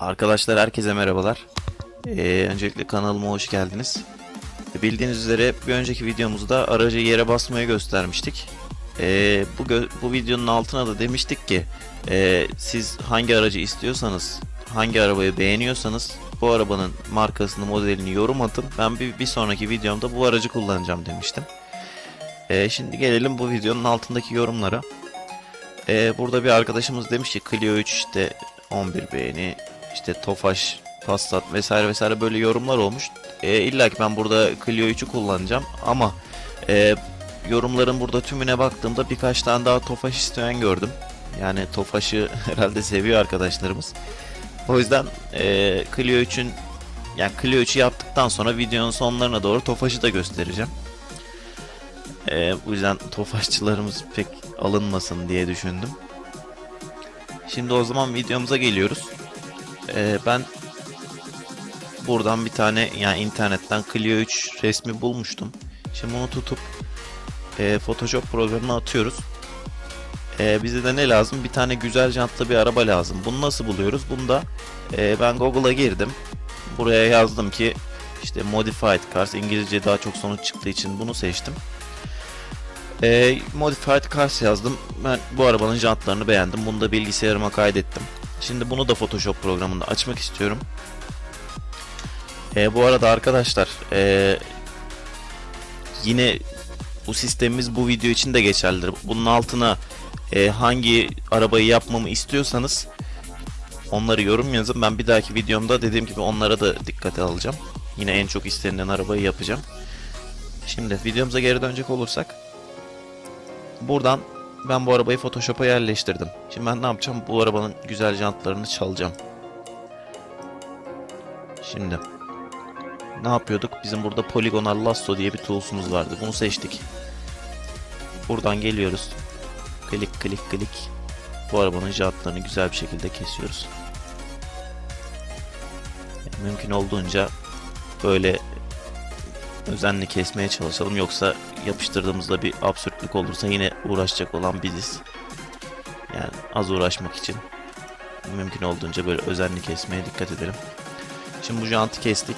Arkadaşlar herkese merhabalar. Ee, öncelikle kanalıma hoş geldiniz. Bildiğiniz üzere bir önceki videomuzda aracı yere basmaya göstermiştik. Ee, bu, gö- bu videonun altına da demiştik ki e, siz hangi aracı istiyorsanız, hangi arabayı beğeniyorsanız bu arabanın markasını, modelini yorum atın. Ben bir, bir sonraki videomda bu aracı kullanacağım demiştim. Ee, şimdi gelelim bu videonun altındaki yorumlara. Ee, burada bir arkadaşımız demiş ki Clio 3 işte 11 beğeni, işte Tofaş, Passat vesaire vesaire böyle yorumlar olmuş. E, İlla ki ben burada Clio 3'ü kullanacağım ama e, yorumların burada tümüne baktığımda birkaç tane daha Tofaş isteyen gördüm. Yani Tofaş'ı herhalde seviyor arkadaşlarımız. O yüzden e, Clio 3'ün yani Clio 3'ü yaptıktan sonra videonun sonlarına doğru Tofaş'ı da göstereceğim. E, bu yüzden Tofaşçılarımız pek alınmasın diye düşündüm. Şimdi o zaman videomuza geliyoruz. Ee, ben buradan bir tane yani internetten Clio 3 resmi bulmuştum. Şimdi bunu tutup e, Photoshop programına atıyoruz. E, bize de ne lazım? Bir tane güzel jantlı bir araba lazım. Bunu nasıl buluyoruz? Bunda e, ben Google'a girdim. Buraya yazdım ki işte Modified Cars İngilizce daha çok sonuç çıktığı için bunu seçtim. E, Modified Cars yazdım. Ben bu arabanın jantlarını beğendim. Bunu da bilgisayarıma kaydettim. Şimdi bunu da Photoshop programında açmak istiyorum. E, bu arada arkadaşlar e, yine bu sistemimiz bu video için de geçerlidir. Bunun altına e, hangi arabayı yapmamı istiyorsanız onları yorum yazın. Ben bir dahaki videomda dediğim gibi onlara da dikkate alacağım. Yine en çok istenilen arabayı yapacağım. Şimdi videomuza geri dönecek olursak buradan ben bu arabayı Photoshop'a yerleştirdim. Şimdi ben ne yapacağım? Bu arabanın güzel jantlarını çalacağım. Şimdi ne yapıyorduk? Bizim burada Polygonal Lasso diye bir tools'umuz vardı. Bunu seçtik. Buradan geliyoruz. Klik klik klik. Bu arabanın jantlarını güzel bir şekilde kesiyoruz. Mümkün olduğunca böyle özenli kesmeye çalışalım. Yoksa yapıştırdığımızda bir absürtlük olursa yine uğraşacak olan biziz. Yani az uğraşmak için mümkün olduğunca böyle özenli kesmeye dikkat edelim. Şimdi bu jantı kestik.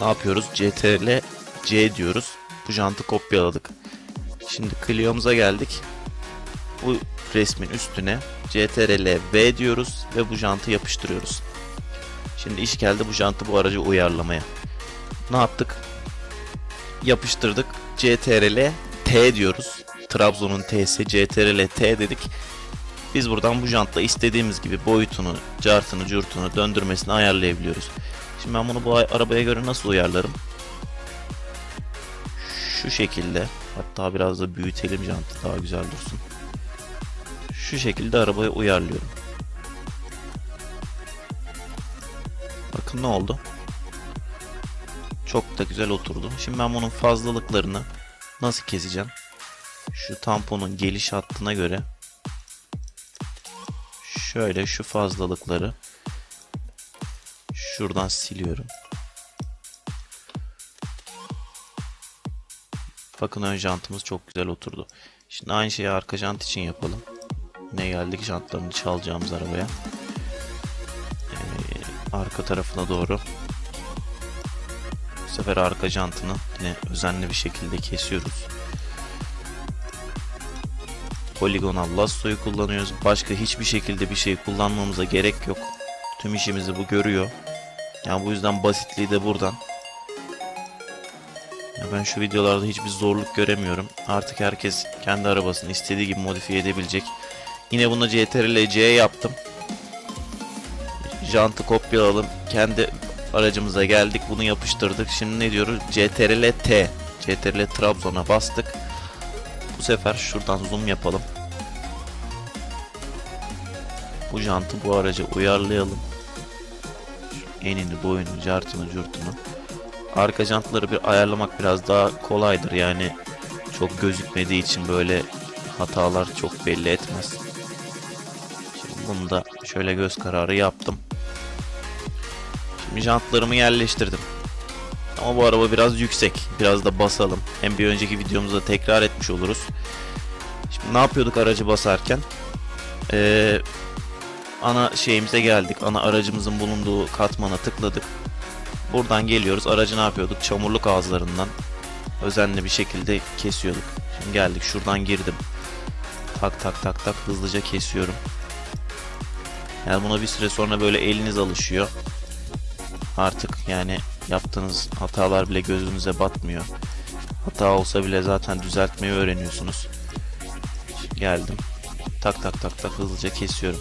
Ne yapıyoruz? CTRL C diyoruz. Bu jantı kopyaladık. Şimdi Clio'muza geldik. Bu resmin üstüne CTRL V diyoruz ve bu jantı yapıştırıyoruz. Şimdi iş geldi bu jantı bu araca uyarlamaya. Ne yaptık? Yapıştırdık. CTRL T diyoruz. Trabzon'un T'si CTRL T dedik. Biz buradan bu jantla istediğimiz gibi boyutunu, cartını, curtunu, döndürmesini ayarlayabiliyoruz. Şimdi ben bunu bu arabaya göre nasıl uyarlarım? Şu şekilde. Hatta biraz da büyütelim jantı daha güzel dursun. Şu şekilde arabaya uyarlıyorum. Bakın ne oldu? Çok da güzel oturdu. Şimdi ben bunun fazlalıklarını nasıl keseceğim? Şu tamponun geliş hattına göre şöyle şu fazlalıkları şuradan siliyorum. Bakın ön jantımız çok güzel oturdu. Şimdi aynı şeyi arka jant için yapalım. Ne geldik jantlarını çalacağımız arabaya. Ee, arka tarafına doğru. Sefer arka jantını yine özenli bir şekilde kesiyoruz. Poligonal lassoyu kullanıyoruz. Başka hiçbir şekilde bir şey kullanmamıza gerek yok. Tüm işimizi bu görüyor. Yani bu yüzden basitliği de buradan. Ya ben şu videolarda hiçbir zorluk göremiyorum. Artık herkes kendi arabasını istediği gibi modifiye edebilecek. Yine buna CTRL C yaptım. Jantı kopyalalım. Kendi aracımıza geldik. Bunu yapıştırdık. Şimdi ne diyoruz? CTRL T. CTRL Trabzon'a bastık. Bu sefer şuradan zoom yapalım. Bu jantı bu araca uyarlayalım. Enini, boyunu, cartını, curtunu. Arka jantları bir ayarlamak biraz daha kolaydır. Yani çok gözükmediği için böyle hatalar çok belli etmez. Şimdi bunu da şöyle göz kararı yaptım. Jantlarımı yerleştirdim. Ama bu araba biraz yüksek. Biraz da basalım. Hem bir önceki videomuzda tekrar etmiş oluruz. Şimdi ne yapıyorduk aracı basarken? Ee, ana şeyimize geldik. Ana aracımızın bulunduğu katmana tıkladık. Buradan geliyoruz. Aracı ne yapıyorduk? Çamurluk ağızlarından özenli bir şekilde kesiyorduk. Şimdi geldik. Şuradan girdim. Tak tak tak tak hızlıca kesiyorum. Yani buna bir süre sonra böyle eliniz alışıyor. Artık yani yaptığınız hatalar bile gözünüze batmıyor. Hata olsa bile zaten düzeltmeyi öğreniyorsunuz. Geldim. Tak tak tak tak hızlıca kesiyorum.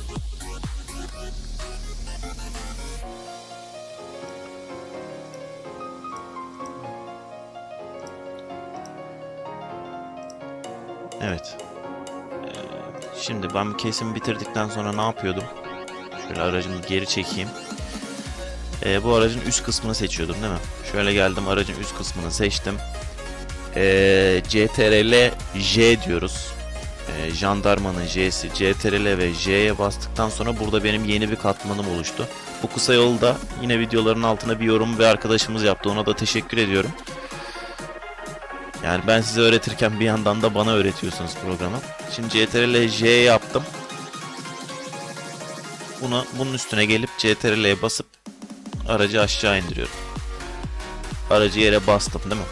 Evet. Ee, Şimdi ben kesim bitirdikten sonra ne yapıyordum? Şöyle aracımı geri çekeyim. Ee, bu aracın üst kısmını seçiyordum değil mi? Şöyle geldim aracın üst kısmını seçtim. Ee, CTRL J diyoruz. Ee, jandarmanın J'si. CTRL ve J'ye bastıktan sonra burada benim yeni bir katmanım oluştu. Bu kısa yolda yine videoların altına bir yorum bir arkadaşımız yaptı. Ona da teşekkür ediyorum. Yani ben size öğretirken bir yandan da bana öğretiyorsunuz programı. Şimdi CTRL J yaptım. Bunu bunun üstüne gelip CTRL'ye basıp aracı aşağı indiriyorum. Aracı yere bastım değil mi?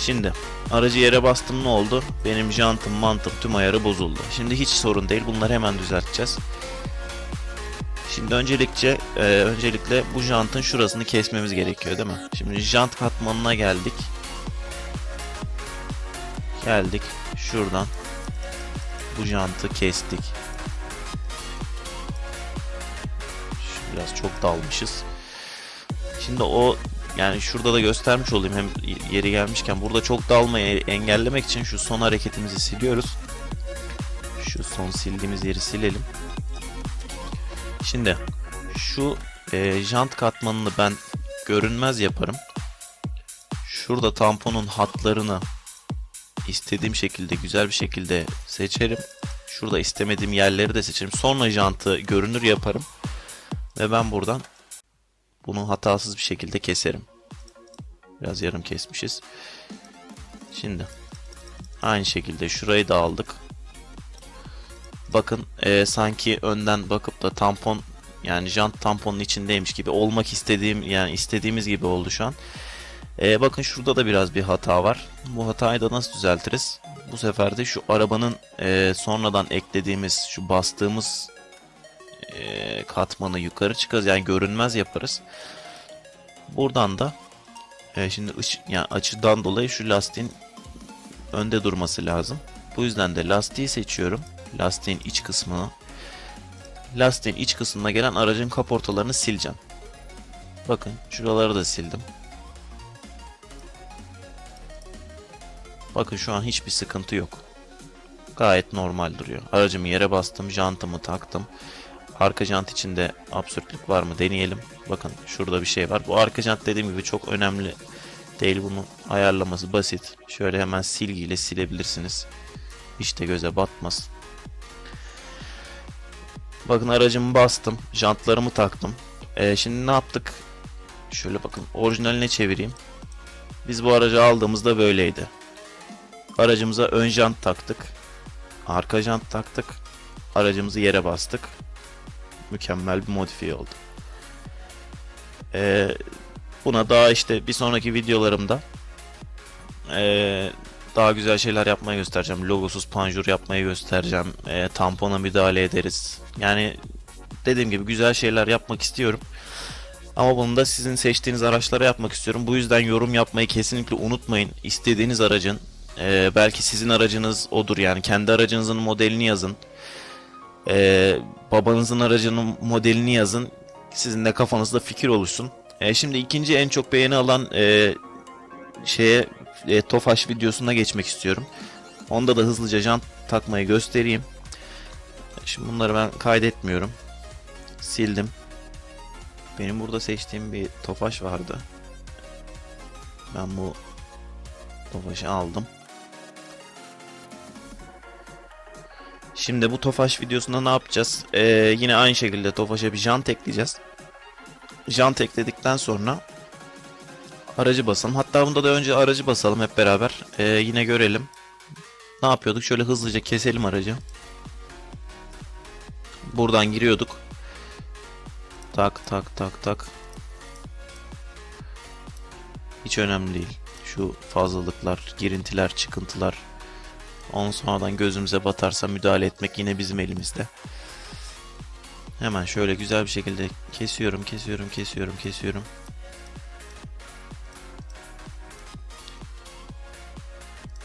Şimdi aracı yere bastım ne oldu? Benim jantım mantım tüm ayarı bozuldu. Şimdi hiç sorun değil. Bunları hemen düzelteceğiz. Şimdi öncelikle e, öncelikle bu jantın şurasını kesmemiz gerekiyor değil mi? Şimdi jant katmanına geldik. Geldik şuradan bu jantı kestik. Biraz çok dalmışız. Şimdi o yani şurada da göstermiş olayım hem yeri gelmişken burada çok dalmayı engellemek için şu son hareketimizi siliyoruz. Şu son sildiğimiz yeri silelim. Şimdi şu e, jant katmanını ben görünmez yaparım. Şurada tamponun hatlarını istediğim şekilde güzel bir şekilde seçerim. Şurada istemediğim yerleri de seçerim. Sonra jantı görünür yaparım. Ve ben buradan bunu hatasız bir şekilde keserim. Biraz yarım kesmişiz. Şimdi aynı şekilde şurayı da aldık. Bakın e, sanki önden bakıp da tampon yani jant tamponun içindeymiş gibi olmak istediğim yani istediğimiz gibi oldu şu an. E, bakın şurada da biraz bir hata var. Bu hatayı da nasıl düzeltiriz? Bu sefer de şu arabanın e, sonradan eklediğimiz şu bastığımız e, katmanı yukarı çıkarız yani görünmez yaparız. Buradan da e, şimdi ıç, yani açıdan dolayı şu lastiğin önde durması lazım. Bu yüzden de lastiği seçiyorum. Lastiğin iç kısmını. Lastiğin iç kısmına gelen aracın kaportalarını sileceğim. Bakın şuraları da sildim. Bakın şu an hiçbir sıkıntı yok. Gayet normal duruyor. Aracımı yere bastım, jantımı taktım. Arka jant içinde absürtlük var mı deneyelim. Bakın şurada bir şey var. Bu arka jant dediğim gibi çok önemli değil. Bunu ayarlaması basit. Şöyle hemen silgiyle silebilirsiniz. Hiç de göze batmaz. Bakın aracımı bastım. Jantlarımı taktım. Ee, şimdi ne yaptık? Şöyle bakın orijinaline çevireyim. Biz bu aracı aldığımızda böyleydi. Aracımıza ön jant taktık. Arka jant taktık. Aracımızı yere bastık. Mükemmel bir modifiye oldu. Ee, buna daha işte bir sonraki videolarımda ee, daha güzel şeyler yapmayı göstereceğim. Logosuz panjur yapmayı göstereceğim. Ee, tampona müdahale ederiz. Yani dediğim gibi güzel şeyler yapmak istiyorum. Ama bunu da sizin seçtiğiniz araçlara yapmak istiyorum. Bu yüzden yorum yapmayı kesinlikle unutmayın. İstediğiniz aracın ee, belki sizin aracınız odur yani kendi aracınızın modelini yazın. Ee, babanızın aracının modelini yazın. Sizin de kafanızda fikir oluşsun. Ee, şimdi ikinci en çok beğeni alan e, şeye e, Tofaş videosuna geçmek istiyorum. Onda da hızlıca jant takmayı göstereyim. Şimdi bunları ben kaydetmiyorum. Sildim. Benim burada seçtiğim bir Tofaş vardı. Ben bu Tofaş'ı aldım. Şimdi bu Tofaş videosunda ne yapacağız? Ee, yine aynı şekilde Tofaş'a bir jant ekleyeceğiz. Jant ekledikten sonra aracı basalım. Hatta bunda da önce aracı basalım hep beraber. Ee, yine görelim. Ne yapıyorduk? Şöyle hızlıca keselim aracı. Buradan giriyorduk. Tak tak tak tak. Hiç önemli değil. Şu fazlalıklar, girintiler, çıkıntılar. Ondan sonradan gözümüze batarsa müdahale etmek yine bizim elimizde. Hemen şöyle güzel bir şekilde kesiyorum, kesiyorum, kesiyorum, kesiyorum.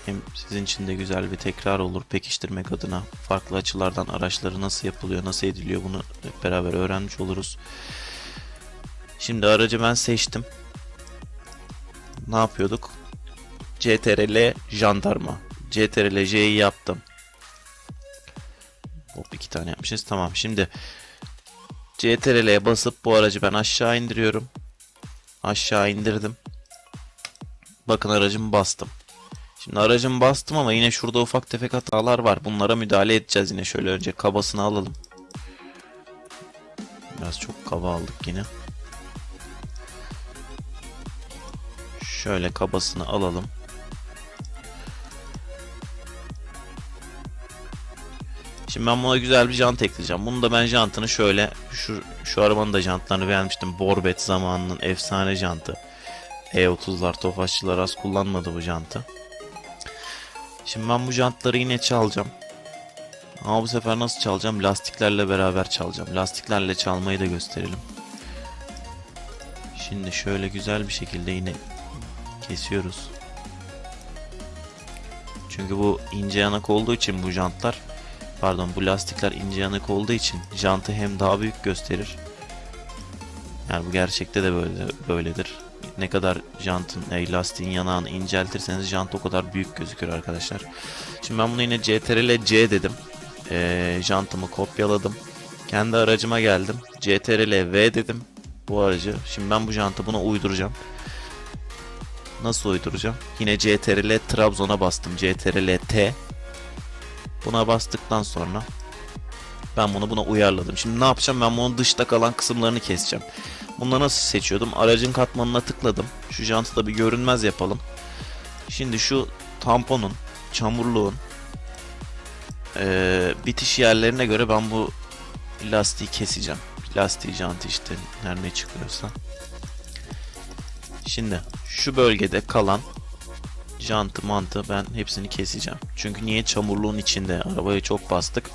Hem sizin için de güzel bir tekrar olur pekiştirmek adına. Farklı açılardan araçları nasıl yapılıyor, nasıl ediliyor bunu hep beraber öğrenmiş oluruz. Şimdi aracı ben seçtim. Ne yapıyorduk? CTRL jandarma. CTRL J'yi yaptım. Hop iki tane yapmışız. Tamam şimdi CTRL'ye basıp bu aracı ben aşağı indiriyorum. Aşağı indirdim. Bakın aracımı bastım. Şimdi aracımı bastım ama yine şurada ufak tefek hatalar var. Bunlara müdahale edeceğiz yine. Şöyle önce kabasını alalım. Biraz çok kaba aldık yine. Şöyle kabasını alalım. Şimdi ben buna güzel bir jant ekleyeceğim. Bunu da ben jantını şöyle şu şu arabanın da jantlarını beğenmiştim. Borbet zamanının efsane jantı. E30'lar Tofaşçılar az kullanmadı bu jantı. Şimdi ben bu jantları yine çalacağım. Ama bu sefer nasıl çalacağım? Lastiklerle beraber çalacağım. Lastiklerle çalmayı da gösterelim. Şimdi şöyle güzel bir şekilde yine kesiyoruz. Çünkü bu ince yanak olduğu için bu jantlar pardon bu lastikler ince yanık olduğu için jantı hem daha büyük gösterir. Yani bu gerçekte de böyle böyledir. Ne kadar jantın, e, lastiğin yanağını inceltirseniz jant o kadar büyük gözükür arkadaşlar. Şimdi ben bunu yine CTRL C dedim. E, jantımı kopyaladım. Kendi aracıma geldim. CTRL V dedim. Bu aracı. Şimdi ben bu jantı buna uyduracağım. Nasıl uyduracağım? Yine CTRL Trabzon'a bastım. CTRL T. Buna bastıktan sonra ben bunu buna uyarladım. Şimdi ne yapacağım? Ben bunun dışta kalan kısımlarını keseceğim. Bunu nasıl seçiyordum? Aracın katmanına tıkladım. Şu jantı da bir görünmez yapalım. Şimdi şu tamponun, çamurluğun eee, bitiş yerlerine göre ben bu lastiği keseceğim. Lastiği, jantı işte her ne çıkıyorsa. Şimdi şu bölgede kalan jantı mantı ben hepsini keseceğim. Çünkü niye çamurluğun içinde arabayı çok bastık.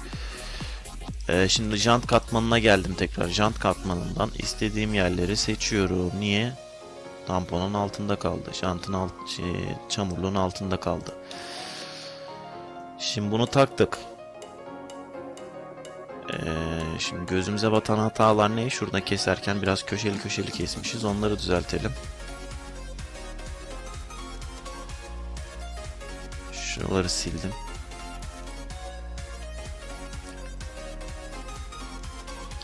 Ee, şimdi jant katmanına geldim tekrar. Jant katmanından istediğim yerleri seçiyorum. Niye? Tamponun altında kaldı. Jantın alt, şey, çamurluğun altında kaldı. Şimdi bunu taktık. Ee, şimdi gözümüze batan hatalar ne? Şurada keserken biraz köşeli köşeli kesmişiz. Onları düzeltelim. Şuraları sildim.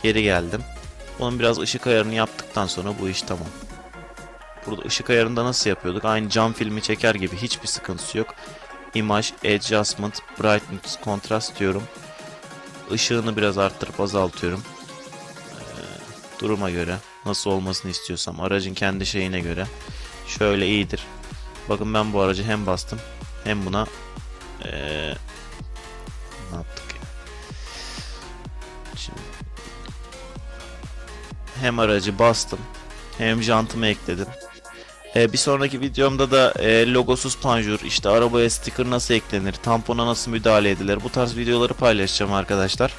Geri geldim. Bunun biraz ışık ayarını yaptıktan sonra bu iş tamam. Burada ışık ayarında nasıl yapıyorduk? Aynı cam filmi çeker gibi hiçbir sıkıntısı yok. Image, Adjustment, Brightness, Contrast diyorum. Işığını biraz arttırıp azaltıyorum. Ee, duruma göre nasıl olmasını istiyorsam aracın kendi şeyine göre şöyle iyidir. Bakın ben bu aracı hem bastım hem buna ee, ne yaptık ya? Şimdi hem aracı bastım hem jantımı ekledim. Ee, bir sonraki videomda da e, logosuz panjur, işte arabaya sticker nasıl eklenir, tampona nasıl müdahale edilir bu tarz videoları paylaşacağım arkadaşlar.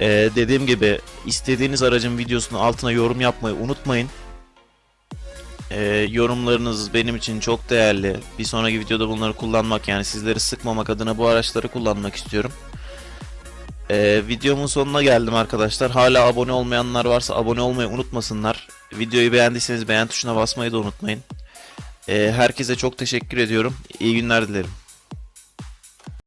Ee, dediğim gibi istediğiniz aracın videosunun altına yorum yapmayı unutmayın. Ee, yorumlarınız benim için çok değerli. Bir sonraki videoda bunları kullanmak yani sizleri sıkmamak adına bu araçları kullanmak istiyorum. Ee, videomun sonuna geldim arkadaşlar. Hala abone olmayanlar varsa abone olmayı unutmasınlar. Videoyu beğendiyseniz beğen tuşuna basmayı da unutmayın. Ee, herkese çok teşekkür ediyorum. İyi günler dilerim.